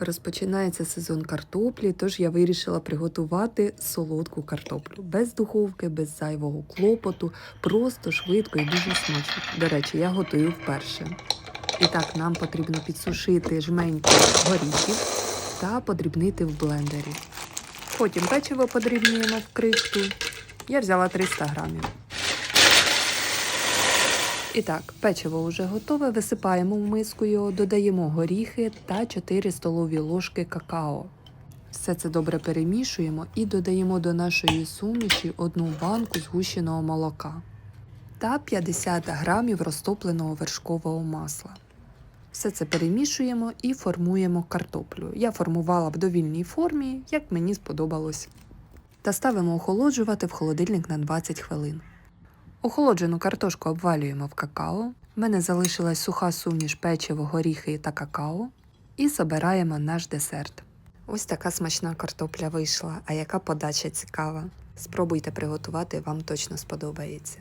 Розпочинається сезон картоплі, тож я вирішила приготувати солодку картоплю без духовки, без зайвого клопоту, просто швидко і дуже смачно. До речі, я готую вперше. І так, нам потрібно підсушити жменьку горіхів та подрібнити в блендері. Потім печиво подрібнюємо в кришку. Я взяла 300 грамів. І так, печиво вже готове. Висипаємо в миску його, додаємо горіхи та 4 столові ложки какао. Все це добре перемішуємо і додаємо до нашої суміші одну банку згущеного молока та 50 грамів розтопленого вершкового масла. Все це перемішуємо і формуємо картоплю. Я формувала в довільній формі, як мені сподобалось. Та ставимо охолоджувати в холодильник на 20 хвилин. Охолоджену картошку обвалюємо в какао. В мене залишилась суха суміш печиво, горіхи та какао. І забираємо наш десерт. Ось така смачна картопля вийшла, а яка подача цікава. Спробуйте приготувати, вам точно сподобається.